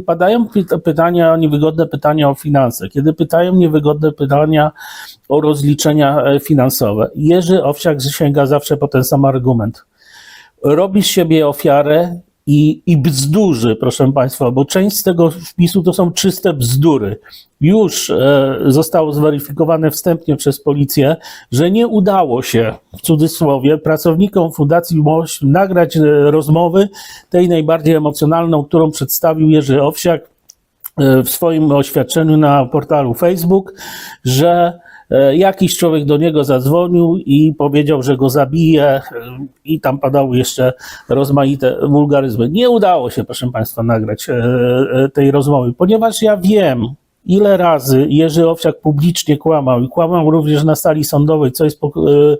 padają py- pytania, niewygodne pytania o finanse, kiedy pytają niewygodne pytania o rozliczenia e, finansowe, Jerzy Owsiak sięga zawsze po ten sam argument. Robi z siebie ofiarę i, i bzdurzy, proszę Państwa, bo część z tego wpisu to są czyste bzdury. Już e, zostało zweryfikowane wstępnie przez policję, że nie udało się, w cudzysłowie, pracownikom Fundacji MOŚ nagrać e, rozmowy, tej najbardziej emocjonalną, którą przedstawił Jerzy Owsiak e, w swoim oświadczeniu na portalu Facebook, że jakiś człowiek do niego zadzwonił i powiedział, że go zabije e, i tam padały jeszcze rozmaite wulgaryzmy. Nie udało się, proszę Państwa, nagrać e, e, tej rozmowy, ponieważ ja wiem, ile razy Jerzy Owsiak publicznie kłamał i kłamał również na sali sądowej, co jest po- e,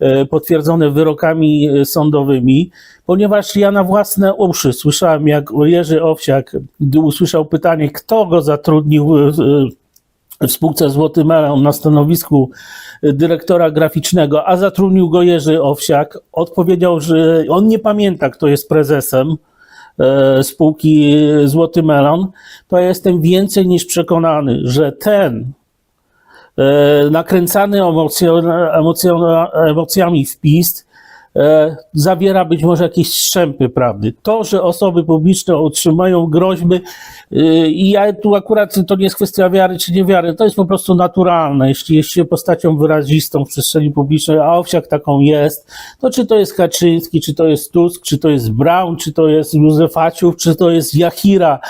e, potwierdzone wyrokami e, sądowymi, ponieważ ja na własne uszy słyszałem, jak Jerzy Owsiak, usłyszał pytanie, kto go zatrudnił e, w spółce Złoty Melon na stanowisku dyrektora graficznego, a zatrudnił go Jerzy Owsiak, odpowiedział, że on nie pamięta, kto jest prezesem e, spółki Złoty Melon, to ja jestem więcej niż przekonany, że ten e, nakręcany emocjami wpis e, zawiera być może jakieś strzępy prawdy. To, że osoby publiczne otrzymają groźby y, i ja tu akurat to nie jest kwestia wiary czy niewiary, to jest po prostu naturalne. Jeśli jest się postacią wyrazistą w przestrzeni publicznej, a Owsiak taką jest, to czy to jest Kaczyński, czy to jest Tusk, czy to jest Braun, czy to jest Józefaciów, czy to jest Jachira,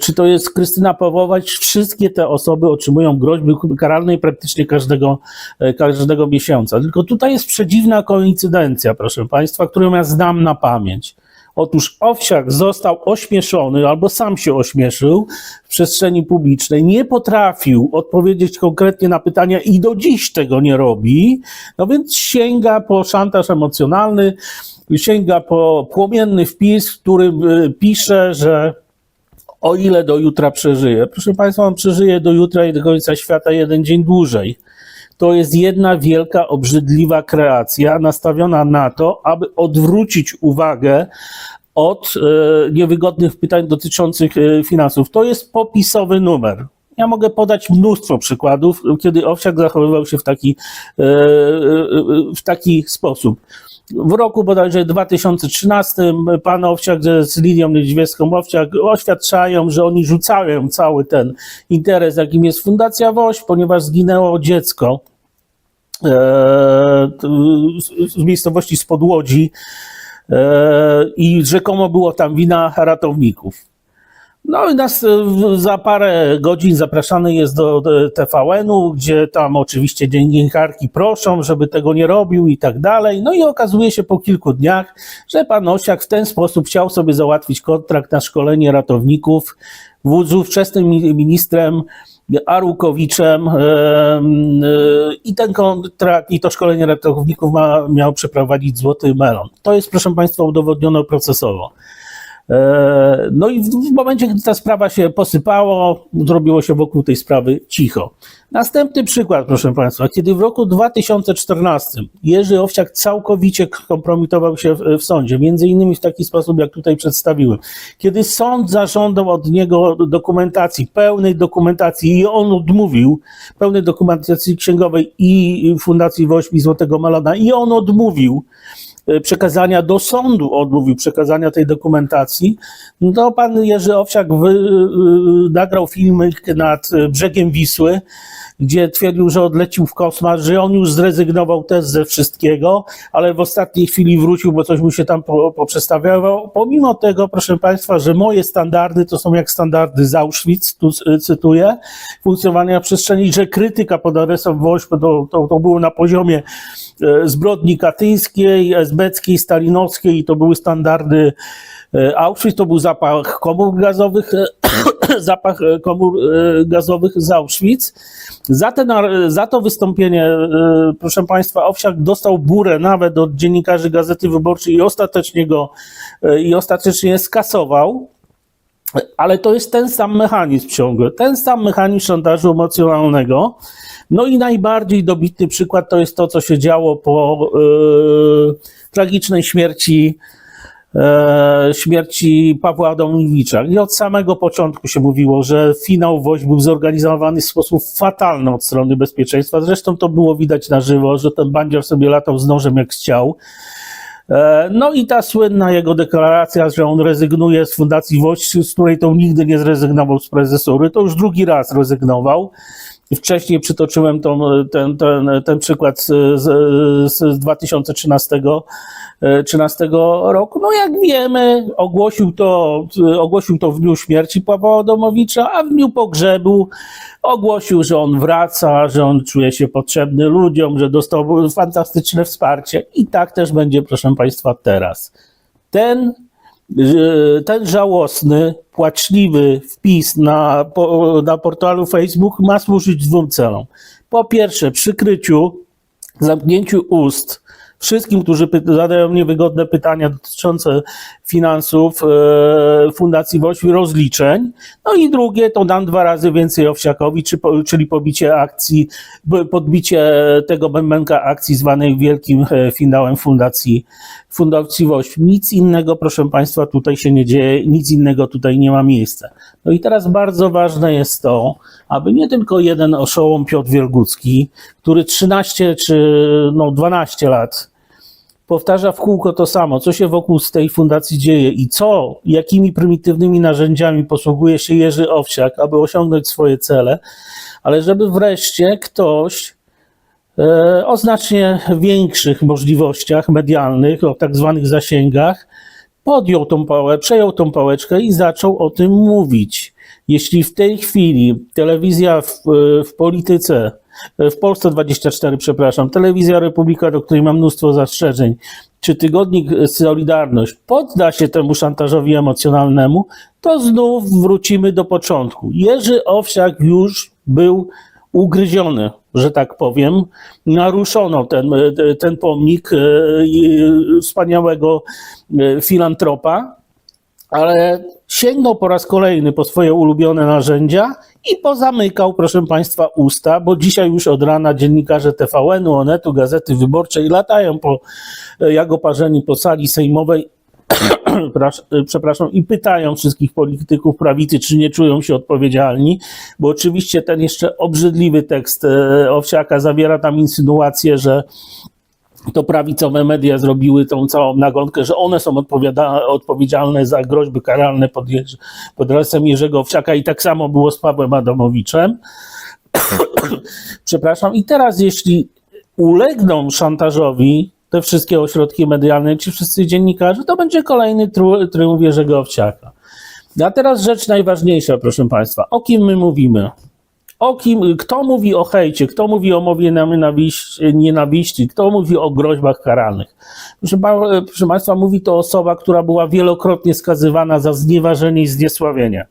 czy to jest Krystyna Pawłowacz, wszystkie te osoby otrzymują groźby karalnej praktycznie każdego, e, każdego miesiąca. Tylko tutaj jest przedziwna koincydencja, proszę Państwa, którą ja znam na pamięć. Otóż Owsiak został ośmieszony, albo sam się ośmieszył w przestrzeni publicznej, nie potrafił odpowiedzieć konkretnie na pytania i do dziś tego nie robi, no więc sięga po szantaż emocjonalny, sięga po płomienny wpis, w którym y, pisze, że o ile do jutra przeżyje. Proszę Państwa, on przeżyje do jutra i do końca świata jeden dzień dłużej. To jest jedna wielka, obrzydliwa kreacja nastawiona na to, aby odwrócić uwagę od e, niewygodnych pytań dotyczących e, finansów. To jest popisowy numer. Ja mogę podać mnóstwo przykładów, kiedy Owsiak zachowywał się w taki, e, w taki sposób. W roku bodajże 2013 pan Owsiak z Lilią Niedźwiecką-Owsiak oświadczają, że oni rzucają cały ten interes, jakim jest Fundacja WOŚ, ponieważ zginęło dziecko e, z- z miejscowości spod Łodzi e, i rzekomo było tam wina ratowników. No i nas e, za parę godzin zapraszany jest do TVN-u, gdzie tam oczywiście dziennikarki proszą, żeby tego nie robił i tak dalej. No i okazuje się po kilku dniach, że pan Osiak w ten sposób chciał sobie załatwić kontrakt na szkolenie ratowników z ówczesnym mi- ministrem Arukowiczem em, e, i ten kontrakt i to szkolenie ratowników ma, miał przeprowadzić Złoty Melon. To jest, proszę Państwa, udowodnione procesowo. E, No i w, momencie, gdy ta sprawa się posypało, zrobiło się wokół tej sprawy cicho. Następny przykład, proszę Państwa, kiedy w roku 2014 Jerzy Owsiak całkowicie kompromitował się w, sądzie, między innymi w taki sposób, jak tutaj przedstawiłem. Kiedy sąd zażądał od niego dokumentacji, pełnej dokumentacji i on odmówił, pełnej dokumentacji księgowej i Fundacji Wośmi Złotego Melona i on odmówił, przekazania do sądu, odmówił przekazania tej dokumentacji, no to pan Jerzy Owsiak wy, y, nagrał filmik nad brzegiem Wisły, gdzie twierdził, że odlecił w kosmos, że on już zrezygnował też ze wszystkiego, ale w ostatniej chwili wrócił, bo coś mu się tam po- poprzestawiało. Pomimo tego, proszę Państwa, że moje standardy to są jak standardy z Auschwitz, tu cytuję, funkcjonowania przestrzeni, że krytyka pod adresem WOŚP to, to, to było na poziomie e, zbrodni katyńskiej, esbeckiej, stalinowskiej i to były standardy e, Auschwitz, to był zapach komór gazowych, e, zapach e, komór gazowych z Auschwitz. Za, ten, za to wystąpienie, proszę Państwa, Owsiak dostał burę nawet od dziennikarzy Gazety Wyborczej i ostatecznie go i ostatecznie skasował. Ale to jest ten sam mechanizm ciągle, ten sam mechanizm szantażu emocjonalnego. No i najbardziej dobitny przykład to jest to, co się działo po e, tragicznej śmierci e, śmierci Pawła Adamowicza. I od samego początku się mówiło, że finał Woź był zorganizowany w sposób fatalny od strony bezpieczeństwa. Zresztą to było widać na żywo, że ten bandzior sobie latał z nożem jak chciał. E, No i ta słynna jego deklaracja, że on rezygnuje z Fundacji Woź, z której to nigdy nie zrezygnował z prezesury, to już drugi raz rezygnował. Wcześniej przytoczyłem tą, ten, ten, ten przykład z, z, z 2013 e, 13 roku. No jak wiemy, ogłosił to, ogłosił to w dniu śmierci Pawła Adamowicza, a w dniu pogrzebu ogłosił, że on wraca, że on czuje się potrzebny ludziom, że dostał fantastyczne wsparcie. I tak też będzie, proszę Państwa, teraz. Ten ten żałosny, płaczliwy wpis na, na portalu Facebook ma służyć dwóm celom. Po pierwsze, przykryciu, zamknięciu ust wszystkim, którzy zadają niewygodne pytania dotyczące finansów e, Fundacji Wośpi, rozliczeń. No i drugie, to dam dwa razy więcej Owsiakowi, czy, czyli pobicie akcji, podbicie tego bębenka akcji zwanej wielkim e, finałem Fundacji, Fundacji Wośpi. Nic innego, proszę Państwa, tutaj się nie dzieje, nic innego tutaj nie ma miejsca. No i teraz bardzo ważne jest to, aby nie tylko jeden oszołom Piotr Wielgucki, który 13 czy no 12 lat powtarza w kółko to samo, co się wokół z tej fundacji dzieje i co, jakimi prymitywnymi narzędziami posługuje się Jerzy Owsiak, aby osiągnąć swoje cele, ale żeby wreszcie ktoś e, o znacznie większych możliwościach medialnych, o tak zwanych zasięgach, podjął tą pałę, przejął tą pałeczkę i zaczął o tym mówić. Jeśli w tej chwili telewizja w, w polityce, w Polsce 24, przepraszam, telewizja Republika, do której mam mnóstwo zastrzeżeń, czy tygodnik Solidarność podda się temu szantażowi emocjonalnemu, to znów wrócimy do początku. Jerzy Owsiak już był ugryziony, że tak powiem. Naruszono ten, ten pomnik e, e, wspaniałego e, filantropa, ale sięgnął po raz kolejny po swoje ulubione narzędzia i pozamykał, proszę Państwa, usta, bo dzisiaj już od rana dziennikarze TVN-u, Onetu, Gazety Wyborczej latają po, e, jak oparzeni po sali sejmowej prasz- przepraszam, i pytają wszystkich polityków prawicy, czy nie czują się odpowiedzialni, bo oczywiście ten jeszcze obrzydliwy tekst e, Owsiaka zawiera tam insynuację, że to prawicowe media zrobiły tą całą nagonkę, że one są odpowiedzialne za groźby karalne pod, pod adresem Jerzego Owsiaka i tak samo było z Pawłem Adamowiczem. Przepraszam. I teraz, jeśli ulegną szantażowi te wszystkie ośrodki medialne, ci wszyscy dziennikarze, to będzie kolejny tru- triumf Jerzego Owsiaka. A teraz rzecz najważniejsza, proszę Państwa. O kim my mówimy? O kim, kto mówi o hejcie, kto mówi o mowie na nienawiści, nienawiści, kto mówi o groźbach karalnych? Proszę, proszę Państwa, mówi to osoba, która była wielokrotnie skazywana za znieważenie i zniesławienie.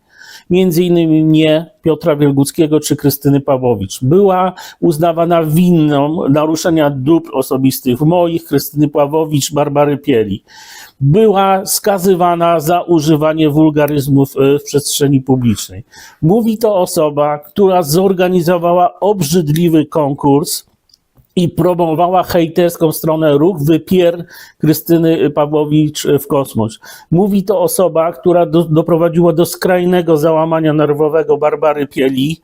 Między innymi mnie, Piotra Wielguckiego czy Krystyny Pawłowicz. Była uznawana winną naruszenia dóbr osobistych moich, Krystyny Pawłowicz, Barbary Pieli. Była skazywana za używanie wulgaryzmów e, w przestrzeni publicznej. Mówi to osoba, która zorganizowała obrzydliwy konkurs i promowała hejterską stronę ruch wypier Krystyny Pawłowicz w kosmos. Mówi to osoba, która do, doprowadziła do skrajnego załamania nerwowego Barbary Pieli,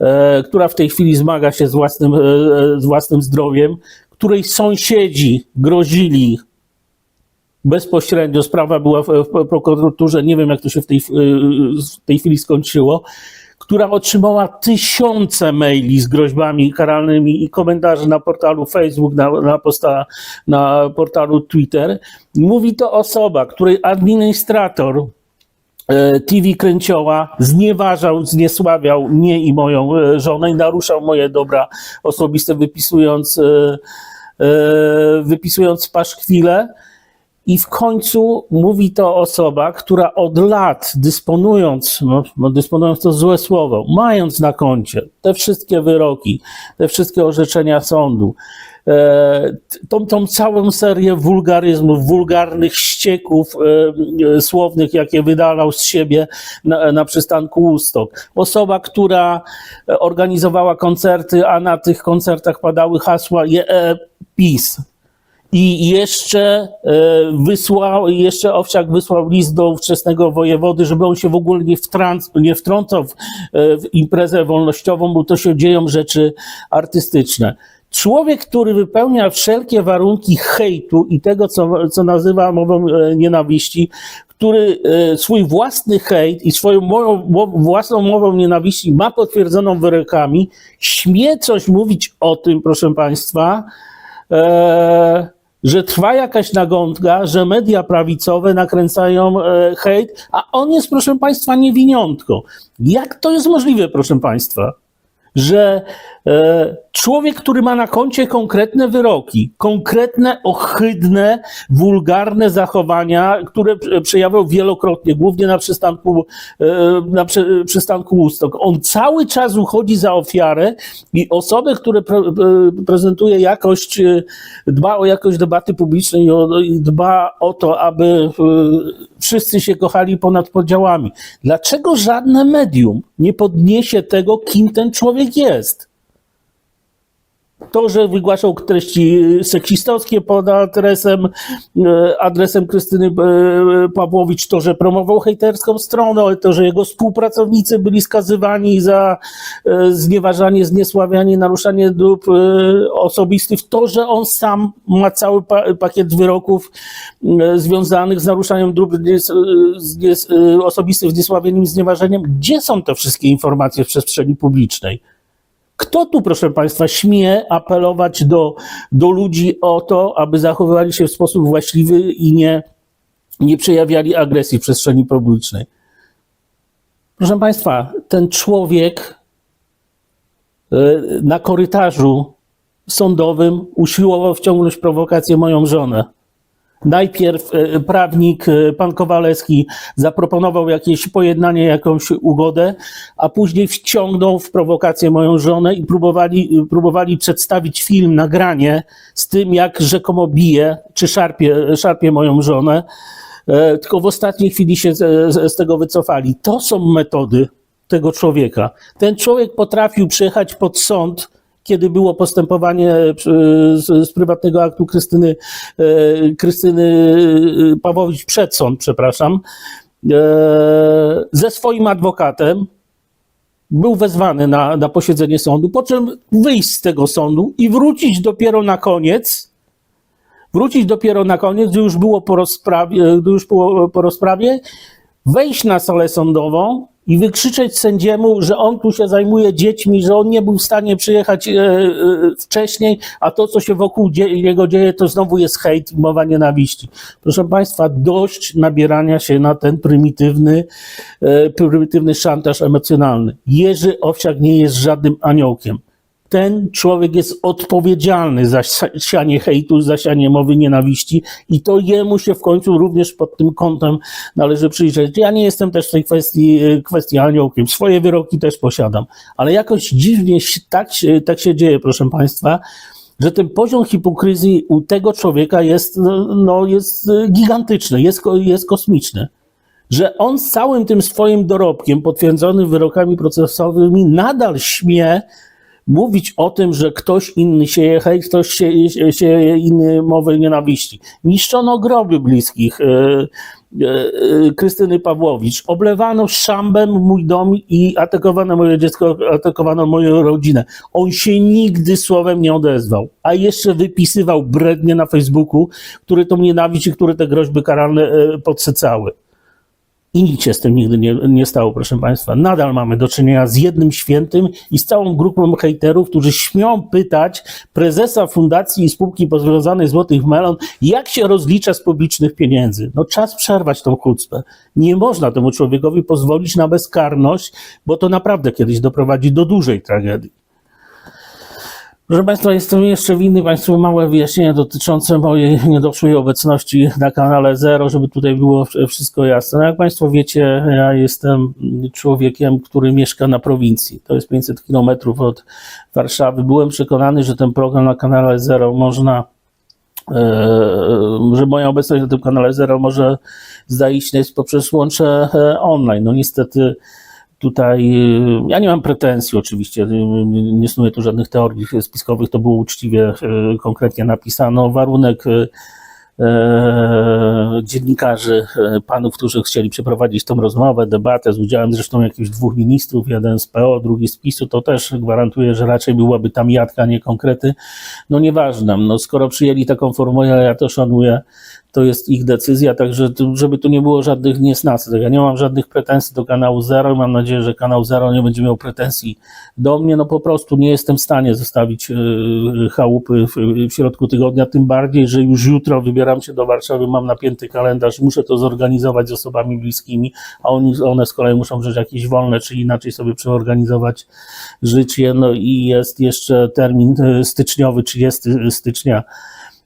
e, która w tej chwili zmaga się z własnym, e, z własnym zdrowiem, której sąsiedzi grozili bezpośrednio, sprawa była w, w prokuraturze, nie wiem jak to się w tej, w tej chwili skończyło, która otrzymała tysiące maili z groźbami karalnymi i komentarzy na portalu Facebook, na, na, posta, na portalu Twitter. Mówi to osoba, której administrator e, TV Kręcioła znieważał, zniesławiał mnie i moją e, żonę i naruszał moje dobra osobiste, wypisując, e, wypisując paszkwile. I w końcu mówi to osoba, która od lat dysponując, no, no dysponując to złe słowo, mając na koncie te wszystkie wyroki, te wszystkie orzeczenia sądu, e, tą, tą całą serię wulgaryzmów, wulgarnych ścieków e, e, słownych, jakie wydalał z siebie na, na przystanku Ustok. Osoba, która organizowała koncerty, a na tych koncertach padały hasła je, e, PiS, I jeszcze e, wysłał, jeszcze Owsiak wysłał list do ówczesnego wojewody, żeby on się w ogóle nie, wtrąc, nie wtrącał w, e, w imprezę wolnościową, bo to się dzieją rzeczy artystyczne. Człowiek, który wypełnia wszelkie warunki hejtu i tego, co, co nazywa mową e, nienawiści, który swój własny hejt i swoją mo- mo- własną mową nienawiści ma potwierdzoną wyrokami, śmie coś mówić o tym, proszę Państwa, e, że trwa jakaś nagonka, że media prawicowe nakręcają e, hejt, a on jest, proszę Państwa, niewiniątko. Jak to jest możliwe, proszę Państwa? Że e, człowiek, który ma na koncie konkretne wyroki, konkretne, ohydne, wulgarne zachowania, które prze- przejawiał wielokrotnie, głównie na przystanku, e, na przy, przystanku Woodstock, on cały czas uchodzi za ofiarę i osoby, które e, prezentuje jakość, dba o jakość debaty publicznej i dba o to, aby wszyscy się kochali ponad podziałami. Dlaczego żadne medium nie podniesie tego, kim ten człowiek jest? To, że wygłaszał treści seksistowskie pod adresem, e, adresem Krystyny e, Pawłowicz, to, że promował hejterską stronę, to, że jego współpracownicy byli skazywani za znieważanie, zniesławianie, naruszanie dóbr osobistych, to, że on sam ma cały pa- pakiet wyroków związanych z naruszaniem dóbr osobistych, zniesławieniem, znieważeniem. Gdzie są te wszystkie informacje w przestrzeni publicznej? Kto tu, proszę Państwa, śmie apelować do, do ludzi o to, aby zachowywali się w sposób właściwy i nie, nie przejawiali agresji w przestrzeni publicznej? Proszę Państwa, ten człowiek e, na korytarzu sądowym usiłował wciągnąć prowokację moją żonę. Najpierw e, prawnik, e, pan Kowalewski, zaproponował jakieś pojednanie, jakąś ugodę, a później wciągnął w prowokację moją żonę i próbowali, próbowali przedstawić film, nagranie z tym, jak rzekomo bije czy szarpie, szarpie moją żonę. E, Tylko w ostatniej chwili się z, z z tego wycofali. To są metody tego człowieka. Ten człowiek potrafił przyjechać pod sąd, kiedy było postępowanie e, z, z prywatnego aktu Krystyny, e, Krystyny e, Pawłowicz przed sąd, przepraszam, ze swoim adwokatem, był wezwany na, na posiedzenie sądu, po czym wyjść z tego sądu i wrócić dopiero na koniec, wrócić dopiero na koniec, gdy już było po rozprawie, już było po rozprawie, wejść na salę sądową i wykrzyczeć sędziemu, że on tu się zajmuje dziećmi, że on nie był w stanie przyjechać e, e, wcześniej, a to, co się wokół dzie- jego dzieje, to znowu jest hejt i mowa nienawiści. Proszę Państwa, dość nabierania się na ten prymitywny, e, prymitywny szantaż emocjonalny. Jerzy Owsiak nie jest żadnym aniołkiem. Ten człowiek jest odpowiedzialny za sia- sianie hejtu, za sianie mowy nienawiści i to jemu się w końcu również pod tym kątem należy przyjrzeć. Ja nie jestem też w tej kwestii, e, kwestii aniołkiem. Swoje wyroki też posiadam, ale jakoś dziwnie tak, tak się dzieje, proszę Państwa, że ten poziom hipokryzji u tego człowieka jest, no, no, jest e, gigantyczny, jest, jest kosmiczny że on z całym tym swoim dorobkiem, potwierdzonym wyrokami procesowymi, nadal śmie mówić o tym, że ktoś inny sieje hejt, ktoś sieje, sieje inny mowę nienawiści. Niszczono groby bliskich e, e, e, Krystyny Pawłowicz, oblewano szambem mój dom i atakowano moje dziecko, atakowano moją rodzinę. On się nigdy słowem nie odezwał, a jeszcze wypisywał brednie na Facebooku, które tą nienawiść i które te groźby karalne podsycały. I nic się z tym nigdy nie, nie stało, proszę Państwa. Nadal mamy do czynienia z jednym świętym i z całą grupą hejterów, którzy śmią pytać prezesa fundacji i spółki pozwiązanej Złotych Melon, jak się rozlicza z publicznych pieniędzy. No czas przerwać tą chucpę. Nie można temu człowiekowi pozwolić na bezkarność, bo to naprawdę kiedyś doprowadzi do dużej tragedii. Proszę Państwa, jestem jeszcze winny Państwu małe wyjaśnienie dotyczące mojej niedoszłej obecności na kanale Zero, żeby tutaj było wszystko jasne. No jak Państwo wiecie, ja jestem człowiekiem, który mieszka na prowincji. To jest 500 kilometrów od Warszawy. Byłem przekonany, że ten program na kanale Zero można e, że moja obecność na tym kanale Zero może zaistnieć poprzez łącze e, online. No niestety Tutaj y, ja nie mam pretensji oczywiście, y, nie snuję tu żadnych teorii spiskowych, to było uczciwie y, konkretnie napisano. Warunek y, e, dziennikarzy, panów, którzy chcieli przeprowadzić tą rozmowę, debatę z udziałem zresztą jakichś dwóch ministrów, jeden z PO, drugi z PiSu, to też gwarantuję, że raczej byłaby tam jadka, nie konkrety. No nieważne, no skoro przyjęli taką formułę, ja to szanuję, to jest ich decyzja, także żeby tu nie było żadnych niesnasek. Ja nie mam żadnych pretensji do kanału Zero. Mam nadzieję, że kanał Zero nie będzie miał pretensji do mnie. No po prostu nie jestem w stanie zostawić e, chałupy w, środku tygodnia, tym bardziej, że już jutro wybieram się do Warszawy, mam napięty kalendarz, muszę to zorganizować z osobami bliskimi, a oni, one z kolei muszą wziąć jakieś wolne, czy inaczej sobie przeorganizować życie. No i jest jeszcze termin e, styczniowy, 30 stycznia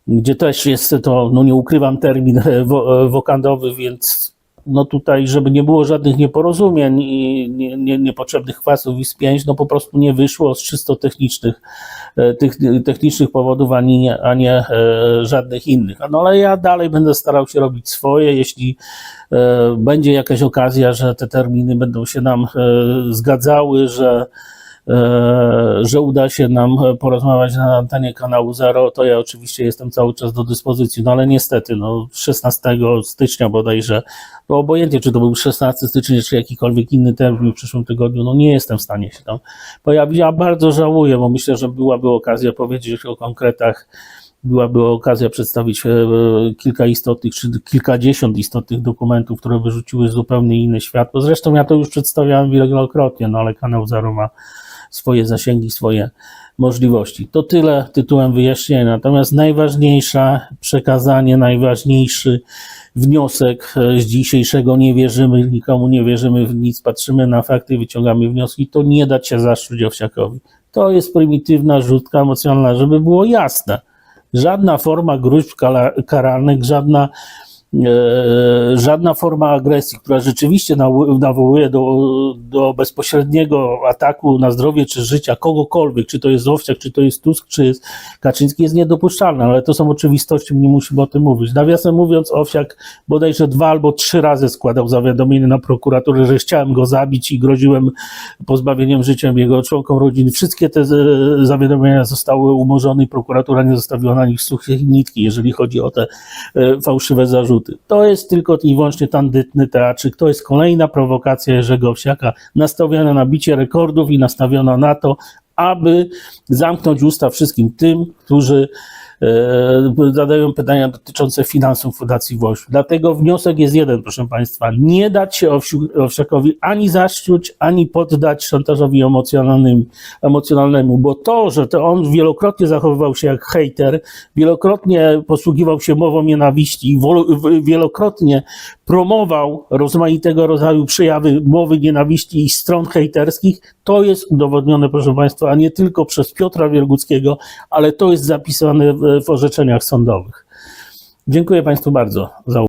gdzie też jest to, no nie ukrywam, termin e, e, wokandowy, więc no tutaj, żeby nie było żadnych nieporozumień i nie, nie, niepotrzebnych kwasów i spięć, no po prostu nie wyszło z czysto technicznych, e, tych, technicznych powodów, ani nie, a nie żadnych innych. No ale ja dalej będę starał się robić swoje, jeśli będzie jakaś okazja, że te terminy będą się nam zgadzały, że że uda się nam e, porozmawiać na antenie kanału Zero, to ja oczywiście jestem cały czas do dyspozycji, no ale niestety, no 16 stycznia bodajże, bo obojętnie czy to był 16 stycznia, czy jakikolwiek inny termin w przyszłym tygodniu, no nie jestem w stanie się tam pojawić, a bardzo żałuję, bo myślę, że byłaby okazja powiedzieć o konkretach, byłaby okazja przedstawić e, kilka istotnych, czy kilkadziesiąt istotnych dokumentów, które wyrzuciły zupełnie inne światło. Zresztą ja to już przedstawiałem wielokrotnie, no ale kanał Zero ma swoje zasięgi, swoje możliwości. To tyle tytułem wyjaśnienia. Natomiast najważniejsze przekazanie, najważniejszy wniosek e, z dzisiejszego nie wierzymy, nikomu nie wierzymy w nic, patrzymy na fakty, wyciągamy wnioski, to nie dać się zaszczuć Owsiakowi. To jest prymitywna rzutka emocjonalna, żeby było jasne. Żadna forma gruźb karalnych, żadna żadna forma agresji, która rzeczywiście nawo- nawołuje do, do bezpośredniego ataku na zdrowie czy życia kogokolwiek, czy to jest Owsiak, czy to jest Tusk, czy jest Kaczyński, jest niedopuszczalna, ale to są oczywistości, nie musimy o tym mówić. Nawiasem mówiąc, Owsiak bodajże dwa albo trzy razy składał zawiadomienie na prokuraturę, że chciałem go zabić i groziłem pozbawieniem życia jego członkom rodziny. Wszystkie te e, zawiadomienia zostały umorzone i prokuratura nie zostawiła na nich suchej nitki, jeżeli chodzi o te e, fałszywe zarzuty. To jest tylko i wyłącznie tandytny teatrzyk. To jest kolejna prowokacja Jerzego Owsiaka, nastawiona na bicie rekordów i nastawiona na to, aby zamknąć usta wszystkim tym, którzy zadają pytania dotyczące finansów Fundacji Włoś. Dlatego wniosek jest jeden, proszę Państwa. Nie dać się Owsiakowi ani zaszczuć, ani poddać szantażowi emocjonalnym, emocjonalnemu, bo to, że to on wielokrotnie zachowywał się jak hejter, wielokrotnie posługiwał się mową nienawiści, wielokrotnie promował rozmaitego rodzaju przejawy mowy nienawiści i stron hejterskich, to jest udowodnione, proszę Państwa, nie tylko przez Piotra Wierguckiego, ale to jest zapisane w, w orzeczeniach sądowych. Dziękuję Państwu bardzo za uwagę.